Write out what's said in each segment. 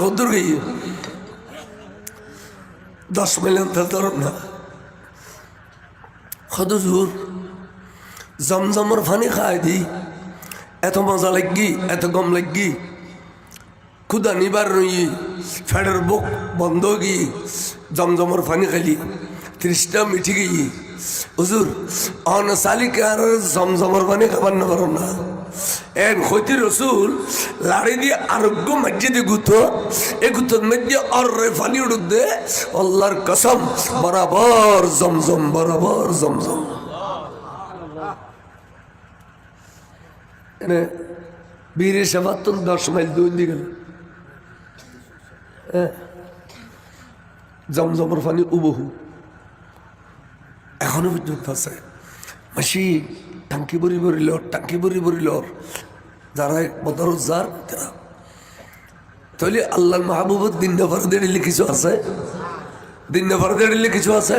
কদূর গিয়ে দশ মিলিয়ন তো ধরুন না। হদুর জমজমর ফানি খাই দি। এত মজা লাগি, এত গম লাগি। খুদা নিবার রই, ফেডের বুক বন্ধ গি। জমজমর ফানি খালি, ত্রিশটা মিঠি গিয়ে হুজুর অন সালিকে আর জমজমর পানি খাবার না না। এন হইতে রসুল লাড়ি দিয়ে আরোগ্য মসজিদে গুতো, এ গুতোর মধ্যে অর ফালি উড়ুক দে আল্লাহর কসম, বরাবর, জমজম বরাবর, জমজম। এনে বীরের সেবাত্তন দশ মাইল দুই দিকে জমজমর পানি উবহু। এখনও পর্যন্ত আছে। মাসি টাঙ্কি বরি বরিল টাঙ্কি বরি বরিল যারা বদর যার তাহলে আল্লাহ মাহবুবত দিন নফর দেড়িলে কিছু আছে? দিন নফর দেড়িলে কিছু আছে?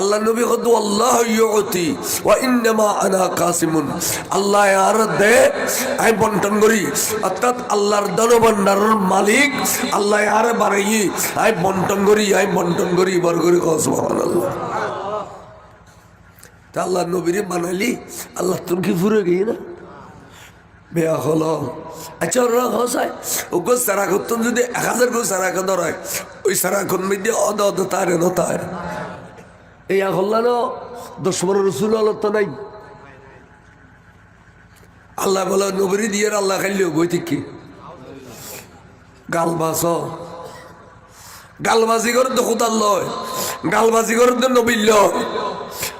আল্লাহ নবী কদু আল্লাহ ইয়তি ওয়া ইন্নামা আনা কাসিমুন। আল্লাহ আর দে আই বন্টন করি। অর্থাৎ আল্লাহর ধনভাণ্ডারের মালিক, আল্লাহ আর বাড়াই আই বন্টন করি আই বন্টন করি, বার করি সুবহানাল্লাহ। তা আল্লাহ নবীরে বানাইলি আল্লাহ তোর কি ফুরে গিয়ে না? বেয়া হলো। আচ্ছা ওরা হসায় ওগো সারাক্ষণ যদি এক হাজার গো সারাক্ষণ ধরায় ওই সারাক্ষণ মধ্যে অদ অদ তারে নতায় এই হল্লানো দশ বড় রসুল নাই। আল্লাহ বলে, নবরী দিয়ে আল্লাহ খাইলেও বই ঠিক গাল বাস গালবাজি করে তো কোথার লয়, গালবাজি করে তো নবীর লয়।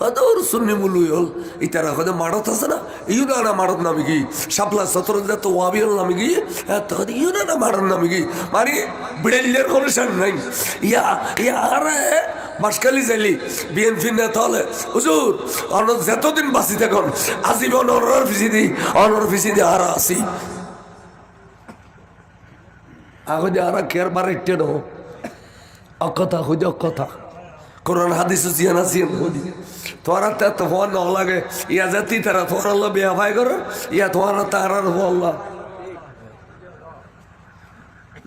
হয়তো ওর শূন্য হল। ইতারা হয়তো মারত আছে না। ইউ না না মারত নামে কি সাপলা সতর যাত ওয়াবি হল নামে কি তখন ইউ না না মারত নামে কি মানে বিড়ালিয়ার কোনো সার নাই। ইয়া ইয়া, আরে বাসকালি যাইলি বিএনপি নেতা হলে। হুজুর অন যতদিন বাঁচি থাকুন, আজীবন অনর ফিসি দি অনর ফিসি দি আর আসি আগতে আর কেয়ার বার একটে নো অকথা খুঁজে হাদিস তোরা তে তো ফোন ন লাগে। ইয়া জাতি তারা তোর আল্লাহ বিয়া ভাই করো, ইয়া তোমার তার আর আল্লাহ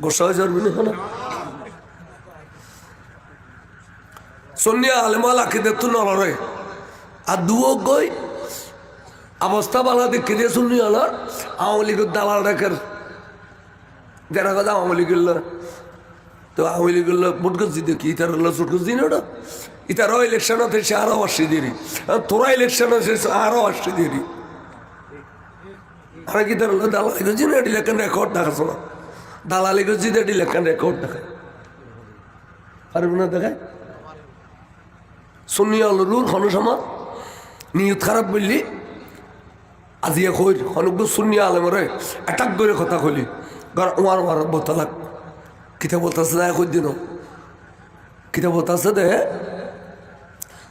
গোসা হয়ে যাবি না সন্নিয়া আলেমাল আকিদের তো নলরে আর দুও গই অবস্থা বালা দেখে দিয়ে শুনি আলার আওয়ামী লীগের দালাল রাখার যারা কথা আওয়ামী লীগ তো আওয়ামী লীগ ভোট করছি দেখি ইতার হলো চোট করছি না ওটা? ইতারও ইলেকশন হতে সে আরও আসছে দেরি। তোরা ইলেকশন হচ্ছে আরও আসছে দেরি। আর কি তার দালালি করছি না? এটি লেখান রেকর্ড দেখাচ্ছ না। দালালি করছি তো এটি লেখান রেকর্ড দেখায়। পারবে না দেখায়? শুনি হলো রুল হনুসমা নিয়ত খারাপ বললি আজিয়ে কই অনেকগুলো শুনি আলেমরে অ্যাটাক করে কথা কারণ ওয়ার ওয়ার বতালাক কিতা বলতেছে না কই দিন কিতা বলতেছে দে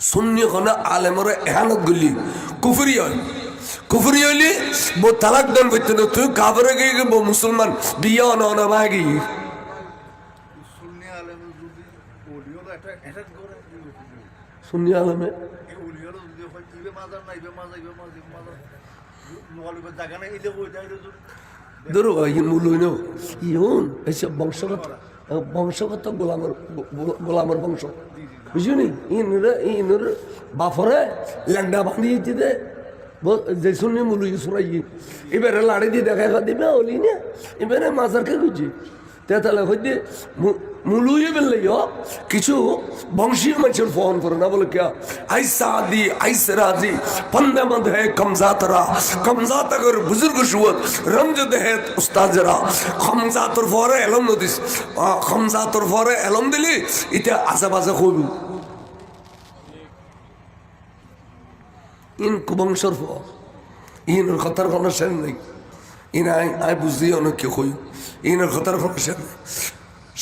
শূন্য কোনো আলেমরে এহানত গুলি। কুফুরি হয় কুফুরি হইলি বো তালাক দান করতে না তুই কাবরে গিয়ে গিয়ে মুসলমান বিয়ে অন অন বাগি শূন্য আলেম মাজার না ইবে মাজার মাজার জায়গা নাই ধরো ইন মূল্য ইউন এসব বংশগত বংশগত গোলামর গোলামর বংশ। বুঝলি ইনরে, ইনুর বাফরে ল্যাংডা বাঁধিয়ে দিতে যে শুনি মূল্য সুরাই এবারে লাড়ি দিয়ে দেখা দিবে ওলি না এবারে মাজারকে খুঁজি। তেতালে হইতে মুলুইবেন লাইও কিছু বংশীর মানুষের ফোন করে না বলে কে আইসা দি আইসরা দি পন্দে মদ হে কমজাতরা। কমজাতগর বুজুর্গ শুয়ত রমজ দেহে উস্তাজরা। খমজাতর ফরে এলম নদিস। খমজাতর ফরে এলম দিলি, ইতে আশেপাশে কইবি ইন কুবংশর ফ ইনের কথার কোনো শেষ নেই। ইন আই আই বুঝি অনেক কি কই ইনের কথার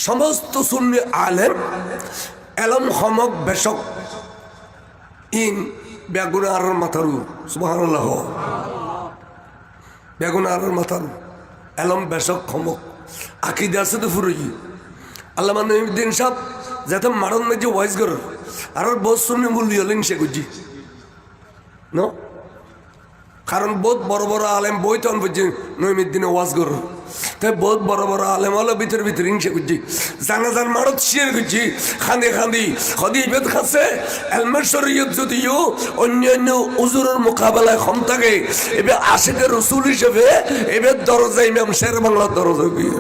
সমস্ত শূন্য আলেম এলম হমক বেশক ইন বেগুন আর মাথারু সুবাহ বেগুন আর মাথারু এলম বেশক হমক আকিদে আছে তো ফুরই আল্লাহ দিন সাহ যাতে মারণ মেজে ওয়াইজ কর। আর বহুত শুনে মূল্য হলেন সে গুজি ন? কারণ বহুত বড় বড় আলেম বই তখন বুঝছি নৈমিত দিনে ওয়াজ কর। তাই বহুত বড় বড় আলেম হলো, ভিতর ভিতর হিংসে করছি। জানাজার মারত শিয়ার করছি। খান্দি খান্দি খদি ইবেদ খাচ্ছে। এলমের শরীয়ত যদিও অন্যান্য উজুরের মোকাবেলায় ক্ষম থাকে, এবার আশেকে রসুল হিসেবে এবার দরজা ইমাম শের বাংলার দরজা গিয়ে।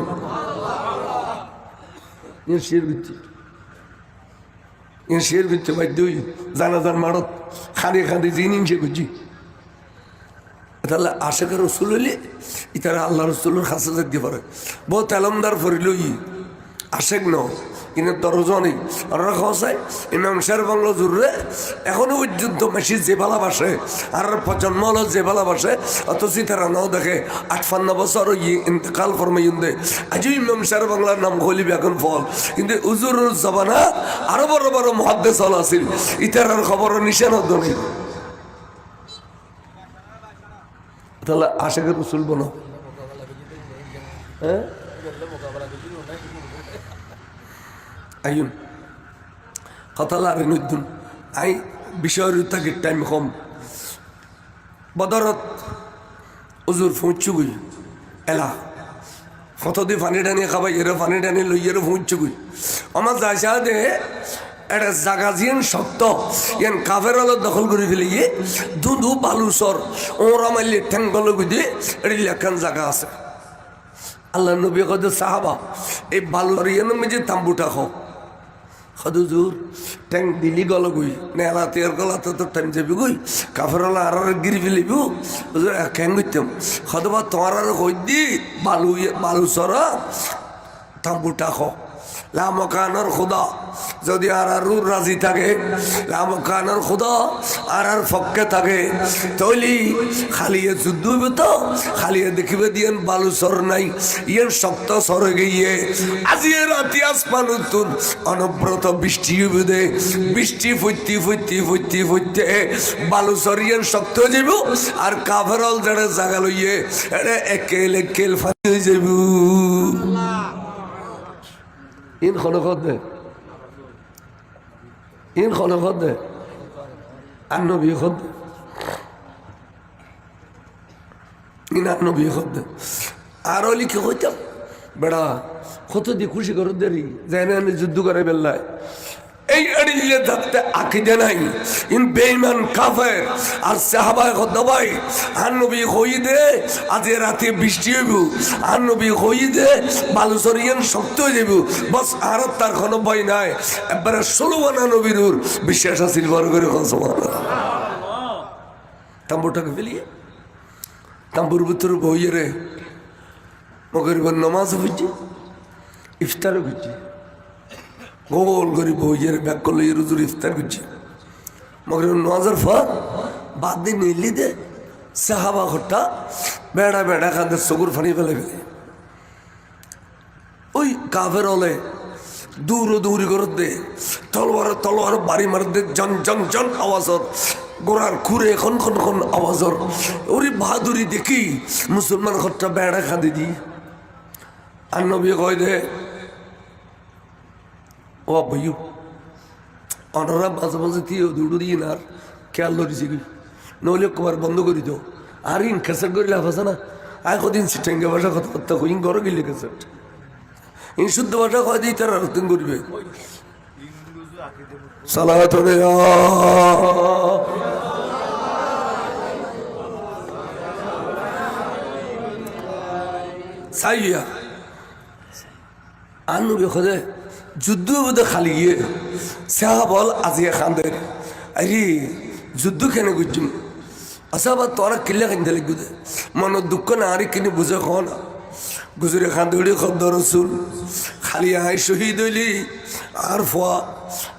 শির করছি। শির করছে বাধ্যই জানাজার মারত। খাঁদি খাঁদি দিন হিংসে তাহলে আশেখ রসুল হইলে ইতারা আল্লাহ রসুলের কাছে যেতে পারে। বহু তেলমদার ফরিলই আশেক ন কিন্তু দরজনই ওরা খসাই ইমাম শের বাংলা জুড়ে এখনও পর্যন্ত মেশি যে ভালোবাসে আর প্রজন্ম হলো যে ভালোবাসে অথচ তারা নাও দেখে আটপান্ন বছর ই ইন্তকাল ফরমে ইন্দে আজও ইমাম শের বাংলার নাম হলিবি এখন ফল। কিন্তু উজুর জবানা আরও বড় বড় মহাদ্দেশ হল আছিল ইতারার খবর নিশান নেই। তাহলে আশেখের রসুল বলো। হ্যাঁ? কথা লারে নতুন আই, বিষয়ের তাকে টাইম কম। বদরত উজুর ফুঁচু গই। এলা ফত দিয়ে পানি টানি খাবাই, এর পানি টানি লই এর ফুঁচু গই। আমার যাইসা দে এটা জাগা জিয়ান শক্ত ইয়ান কাফের আলো দখল করে ফেলে গিয়ে দুধু বালুসর ওরা মারলে ঠ্যাঙ্গল দিয়ে এটি লেখান জায়গা আছে। আল্লাহ নবী কদ সাহাবা, এই বালুর ইয়ান মেজে তাম্বুটা খাও। সদুজুর ট্যাং দিলি গল গুই, নেলা তের গলা তো তো টাইম যাবি গুই, কাফের হলা আর গিরি ফেলিবি হুজুর ক্যাং গইতাম সদবা তোমার আর কই দি বালু বালু সরা, তাম্বুটা খাও। লামকানোর খুদা। যদি আর আর রাজি থাকে লামকানোর খুদা, আর আর ফক্কে থাকে, তৈলি খালিয়ে যুদ্ধ হইবে তো খালিয়ে দেখিবে দিয়েন বালু সর নাই ইয়েন শক্ত সরে গিয়ে আজি রাতি আসমান উত্তুন অনব্রত বৃষ্টি হইবে বৃষ্টি ফুটতি ফুটতি ফুটতি ফুটতে বালু সর ইয়েন শক্ত হয়ে যাব আর কাফেরল যারা জাগা লইয়ে এটা একেল ফাটি হয়ে ইন খনকত দে ইন খনকত দে আর নবী খত দে ইন আর নবী খত দে আর অলি কি হইতাম বেড়া কত দি খুশি করো দেরি যাই না যুদ্ধ করে বেল্লায় এই এড়িয়ে থাকতে আকিদে নাই। ইন বেইমান কাফের, আর সাহাবায় দবাই আর নবী হই দে আজ রাতে বৃষ্টি হইব, আর নবী হই দে বালুচরিয়ান শক্ত হয়ে যাব বস, আর তার কোনো ভয় নাই। একবারে ষোলো বানা নবীর বিশ্বাস আছিল বড় করে কনসমান তাম্বুটাকে ফেলিয়ে, তাম্বুর ভিতরে বইয়ে রে, মগরিবার নমাজ হইছে, ইফতারও হইছে। গোল করে বইয়ের ব্যাগ করলে রুজুর ইফতার করছে। মগর নজর ফর বাদ দিয়ে নিলি দে, সাহাবা ঘরটা বেড়া বেড়া কাঁদে চকুর ফানি ফেলে ফেলে। ওই কাফের হলে দূর দূরি করে দে, তলোয়ার তলোয়ার বাড়ি মার দে, জন জন জন আওয়াজর, গোড়ার খুঁড়ে খন খন খন আওয়াজর। ওরে বাহাদুরি দেখি মুসলমান ঘরটা বেড়া কাঁদে দি। আর নবী কয় দে ও ভাইও অনারা মাঝে মাঝে দিয়ে দুটো দিয়ে আর খেয়াল ধরেছি কি? নইলে কবার বন্ধ করে দাও। আর ইন খেসার করে লাভ আছে না, আর কদিন সিটেঙ্গে ভাষা কথাবার্তা কই ইন ঘরে গেলে খেসার ইন শুদ্ধ ভাষা কয় দিই, তারা রক্তিন করবে সালাত সাইয়া। আনু খোঁজে যুদ্ধ বোধ খালি গিয়ে সেহা বল আজিয়া খান্দের আরে, যুদ্ধ কেন গুজম? আচ্ছা বা তোরা কিল্লা খাইতে লাগবে দে। মন দুঃখ না, আরে কিনে বুঝে খাও না। গুজরে খান্দুড়ি খদ্দ রসুল। খালি আয় শহীদ হইলি, আর ফোয়া।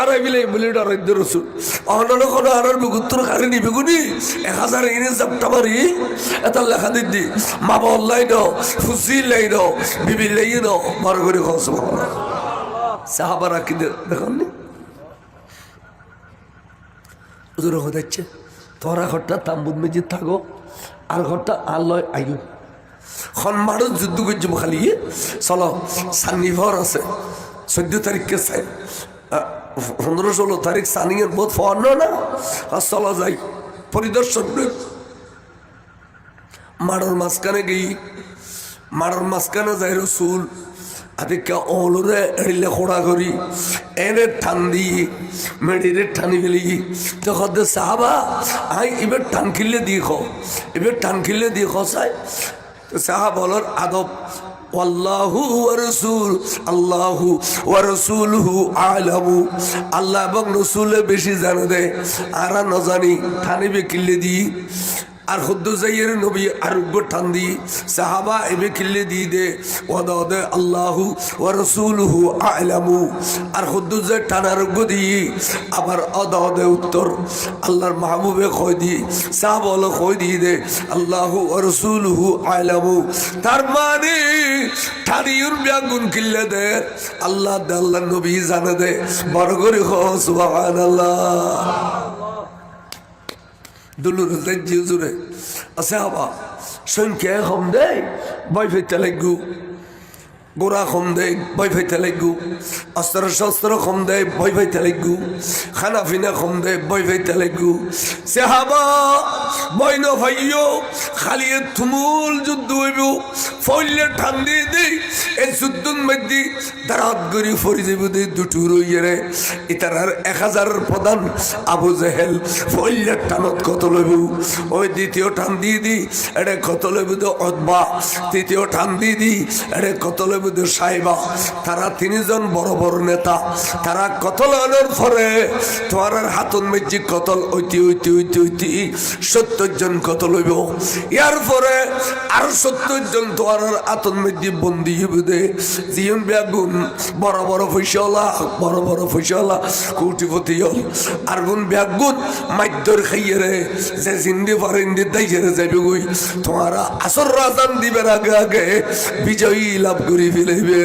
আর বিলে বলে ডরাইদ্য রসুল। অনরা কোনো আর বিগুত্তর কারে নিবে গুনি। এক হাজার মারি। এটা লেখা দিদি মা বল্লাই দ ফুসি লাই দ বিবি লাই দ, বড় করে খস সাহাবারা কি দেখুন ওদের হচ্ছে তোরা ঘরটা তাম্বুদ মেজি থাকো, আর ঘরটা আল্লয় আইও সন্মানত যুদ্ধ করছি খালি চলো, সান্নিভর আছে। চোদ্দ তারিখকে চাই পনেরো ষোলো তারিখ সানিয়ের বোধ ফর্ণ না আর চলা যাই পরিদর্শন। মাড়র মাঝখানে গেই মাড়র মাঝখানে যাই রসুল। আদিকে অলরে এড়িলে খোড়া করি, এনে টান দি মেডিরে টানি ফেলি। তখন দে সাহাবা, আই, এবার টান খিললে দিয়ে খো এবার টান খিললে দিয়ে খসাই তো সাহাবলর আদব আল্লাহু আল্লাহ এবং রসুলে বেশি জানে দেয় আর না জানি থানিবে কিল্লে দি। আর খুদ্দ যাইয়ের নবী আরোগ্য টান দি সাহাবা এবে কিল্লে দি দে ওদা ওদে আল্লাহু ওয়া রাসূলুহু আলামু। আর খুদ্দ যাই টান আরোগ্য দি, আবার অদা ওদে উত্তর, আল্লাহর মাহবুবে কই দি, সাহাবা হলো কই দি দে, আল্লাহু ওয়া রাসূলুহু আলামু। তার মানে ঠানিউর ব্যাগুন কিল্লে দে, আল্লাহ আল্লাহ নবী জানে দে, বড় করে হ সুবহানাল্লাহ। দুলুর আসে আছে হাবা সংখ্যা হম দেয়? বয় ফেতে লাগু। গোড়া কম দেয় বয় ফাইতে লাগু অস্ত্র শস্ত্র কম দেয় বয় ফাইতে লাগু খানা পিনা কম দেয় বয় ফাইতে লাগু সে হাবা বয় ন ভাইও খালি এ তুমুল যুদ্ধ হইব ফইলে ঠান্দি দেই এই যুদ্ধর মধ্যে দাঁড়াত গরি ফরি যাব দে দুটো রইয়ে রে এক হাজার প্রধান আবু জেহেল ফইলে টানত কত লইব ওই দ্বিতীয় টান দিয়ে দি এটা কত লইব দে অদবা তৃতীয় টান দিয়ে দি এটা কত লইব দে সাহেবা তারা তিনজন বড় বড় নেতা। তারা কতল আনার পরে তোমার মেজি কতল, ঐতি ঐতি ঐতি ঐতি, সত্তর জন কতল হইব। ইয়ার পরে আর সত্তর জন তোমার আতন মেজি বন্দি বড় বড় বড় বড় কোটিপতি হল, আর গুন বেগুন মাধ্যর খাইয়ে রে যে জিন্দি ফারিন্দি দাইয়ে রে গই। তোমার আসর রাজান আগে আগে বিজয়ী লাভ করি ফেলবে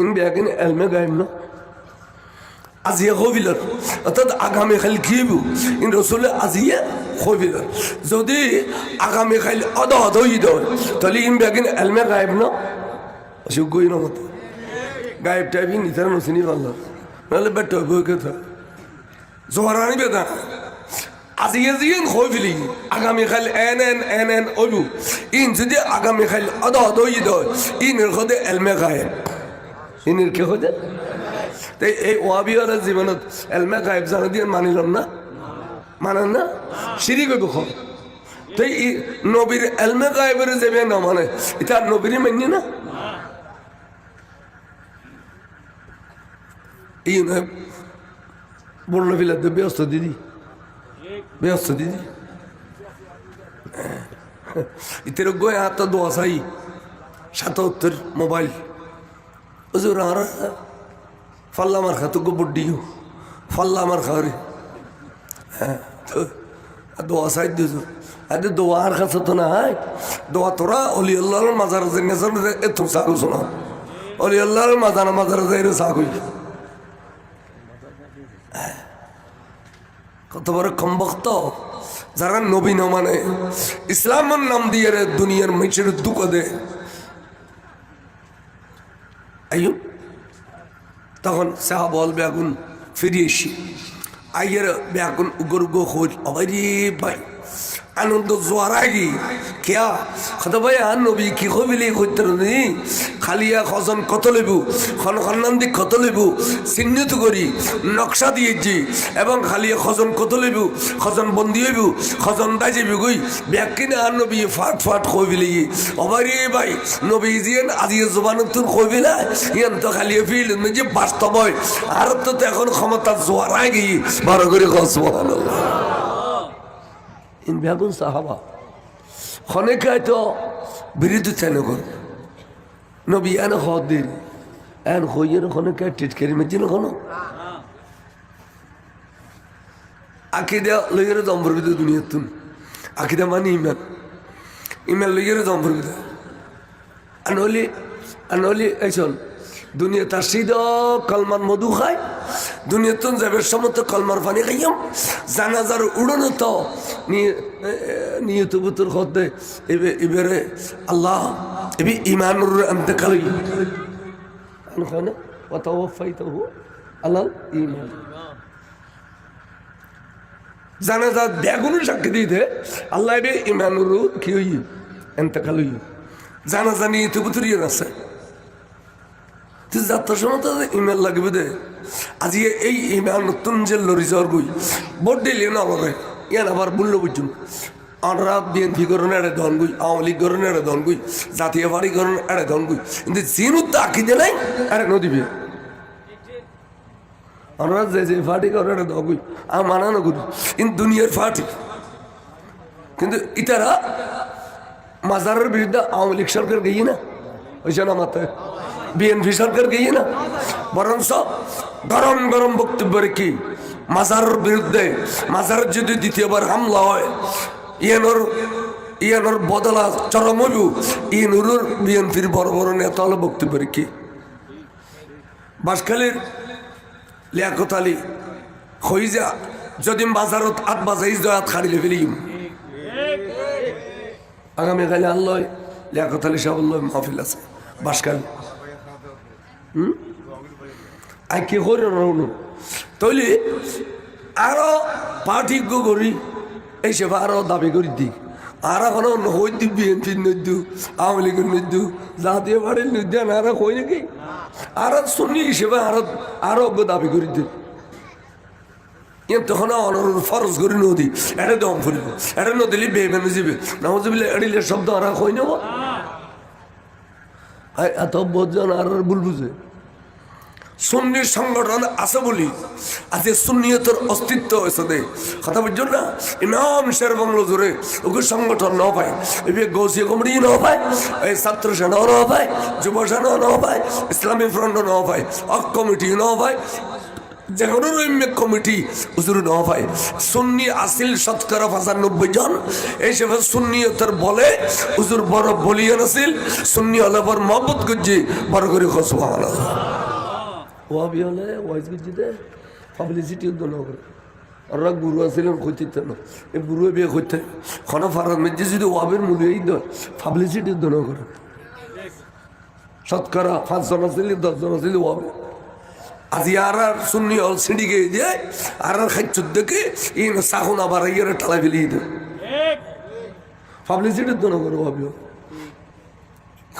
ইন এলমে গাইম না আজিয়ে হবিলার অর্থাৎ আগামী খালি কিবু ইন রসুলে আজিয়ে হবিলার যদি আগামী খালি অদ অদ ঈদ হয় তাহলে ইন বেগিন এলমে গাইব না যোগ্যই না মতো গায়েব টাইপই নিতে নচিনি পারলাম নাহলে বেট বই কথা জোয়ার আনিবে না আজিয়ে যিয়ে হৈ ফেলি। আগামী খাল এন এন এন এন অবু ইন যদি আগামী খাল অদ অদ ঈদ হয়, ইনের সদে এলমে গায়েব। ইনের কে সদে তাই এই ওয়াবিয়ার জীৱনত এলমে গায়েব জানো দিয়ে মানিলাম না? মানে না? সিঁড়ি গৈ দুখ তাই নবীর এলমে গায়েবের যাবে না মানে এটা নবীরই মানি না? এই নয় বলল ফিলার ব্যস্ত দিদি। ব্যস্ত দিদি ইতের গয় হাত দোয়া চাই সাতাত্তর মোবাইল ওজোর আর ফাল্লা আমার খাতো গোবর দিও ফাল্লা আমার খাওয়ারে হ্যাঁ দোয়া চাই দিয়েছ আরে দোয়া আর কাছে তো না দোয়া তোরা অলি আল্লাহর মাজার নেজার এত সাগু শোনা অলি আল্লাহর মাজার মাজার যাই সাগুই কত বড় কমবক্ত যারা নবী ন মানে? ইসলামের নাম দিয়ে রে দুনিয়ার মেচের দুঃখ দে। তখন সাহা বল বেগুন ফিরে এসি। আইয়ের বেগুন উগর গো খোঁজ অবাই ভাই, আনন্দ জোয়ার আগে। কেয়া? কত ভাই আর নবী কি কবিলি করতে খালিয়া খজন কত লেবু খন খন্নান্দি কত লেবু চিহ্নিত করি, নকশা দিয়েছি এবং খালিয়া খজন কত লেবু খজন বন্দি হইবু? খজন দাই যাবি গই? ব্যাকিনে আর নবী ফাট ফাট কই বিলি অবারি ভাই নবী জিয়েন আজি জবানতুন কই বিলা ইয়ান তো খালিয়া ফিল যে বাস্তব হয় আর তো এখন ক্ষমতা জোয়ার আগে বড় করে সুবহানাল্লাহ। ইন বেগুন সাহাবা খনেকায় তো বিরোধিতা নগর নবী এন হদিন এন হইয়ের খনেকায় টিটকারি মেজিন খন আকিদা লইয়ের দম্বরবিদ দুনিয়াতুন আকিদা মানে ইমান। ইমান লইয়ের দম্বরবিদ আনলি আনলি এই চল। দুনিয়া তার সিদ কলমার মধু খায়। দুনিয়াতুন যাবে সমত কলমার পানি খাইয়াম। জানাজার উড়নো তো নিয়ে নিয়ত বুতুর খদ্দে। এবে, এবারে আল্লাহ ইমানুর আনতে কালি আন খানা ওয়াতাওয়াফাইতাহু আলাল ইমান জানাজা বেগুন সাক্ষী দিতে আল্লাহ এবে ইমানুর কি হই এন্তেকাল হই জানাজা নিয়ে তো বুতুরিয়ে আছে তুই যাত্রার সময় তো ইমেল লাগবে দে আজি এই ইমান নতুন যে লরি যাওয়ার গই ভোট দিলি না আমাকে ইয়ান আবার বলল বুঝুন আমরা বিএনপি করেন, এড়ে ধন গুই, আওয়ামী লীগ করেন, এড়ে ধন গুই, জাতীয় পার্টি করেন, এড়ে ধন গুই। কিন্তু জিন তাকি দিয়ে নাই, এড়ে নদীবে আমরা যে যে পার্টি করেন, এড়ে ধন গুই, আর মানানো করি কিন্তু দুনিয়ার পার্টি। কিন্তু ইতারা মাজারের বিরুদ্ধে আওয়ামী লীগ সরকার গিয়ে না। ওইসব না মাথায় বিএনপি সরকার গিয়ে না। বরঞ্চ গরম গরম বক্তব্য কি মাজারের বিরুদ্ধে, মাজারের যদি দ্বিতীয়বার হামলা হয় ইয়ানোর ইয়ানোর বদলা চরম হইব ইনুরুর বিএনপির বড় বড় নেতা হলো বক্তব্য কি বাসখালীর লিয়াকত আলী হইজা যদি বাজারত আট বাজাই জয়াত খাড়িলে ফেলিম আগামীকালে আল্লাহ লিয়াকত আলী সাহেব মাহফিল আছে। বাসখালী আই কি করি তৈলি আরও পার্থক্য করি। এই সেবা আরও দাবি করি দি আর এখন হই দি বিএনপির নদ্যু আওয়ামী লীগের নদ্যু জাতীয় পার্টির নদ্যু আর কই নাকি? আর শুনি হিসেবে আরও আরও দাবি করি দি তখন অনর ফরজ নদী, এটা দম ফুরিব, এটা নদীলে বেবেনে যাবে নামজিবিলে এড়িলে শব্দ আর কই নেব। এত বোঝন আর ভুল বুঝে। সুন্নির সংগঠন আছে বলি। আজকে সুন্নিয়তের অস্তিত্ব হয়েছে দে। কথা বুঝছ না? ইমাম শের বাংলো জোরে ওকে সংগঠন ন পায়। এবার গৌসিয়া কমিটি ন পায়, এই ছাত্র সেনাও ন পায়, যুব সেনাও ন পায়, ইসলামী ফ্রন্ট ন পায় অক কমিটি ন পায় যে কোনো রৈম্যক কমিটি হুজুর ন পায়। সুন্নি আসিল শতকরা পঁচানব্বই জন, এই সব সুন্নিয়তের বলে হুজুর বড় বলিয়ান আসিল, সুন্নি বড় মহব্বত করছি, বড় করে খসবা ওয়াবি হলে ওয়াইজ গিজিতে পাবলিসিটি উদ্যোগ করে ওরা গুরু আসছিলেন কইতে না এই গুরু বিয়ে করতে খনা ফারার মধ্যে যদি ওয়াবের মূল্য এই দল পাবলিসিটি উদ্যোগ করে শতকরা পাঁচজন আসলে দশজন আসলে ওয়াবে আজি আর আর শুননি হল সিঁড়ি গিয়ে যায় আর আর খাইছ দেখে এই সাহুন আবার ইয়ে টালা ফেলিয়ে দেয়। পাবলিসিটি উদ্যোগ করে ওয়াবিও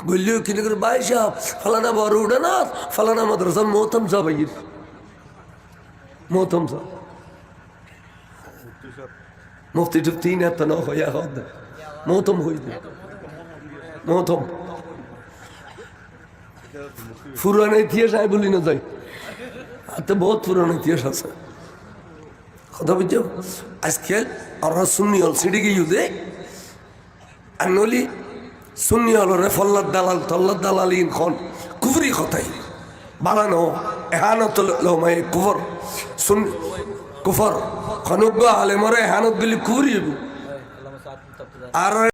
বললেও কিনে করে ভাই সাহেব? ফালানা বড় উঠে না? ফালানা মাদ্রাসার মোহতম সাহেব আইয়ের মোহতম সাহেব। মুফতি টুফতি না তো হইয়া হদ। মোহতম হইবে মোহতম পুরানো ইতিহাস আমি বলি না যাই। হাতে বহুত পুরানো ইতিহাস আছে। কথা বুঝছ? আজকে আমরা শুনি হল, সিঁড়ি গিয়ে দে আর নলি সুন্নি হলো রে ফল্লার দালাল তল্লার দালাল ইন খন কুফরি কথাই। বালানো এহানত লোমাই কুফর। সুন কুফর। খনজ্ঞ আলেমরে এহানত গেলি কুফরি আর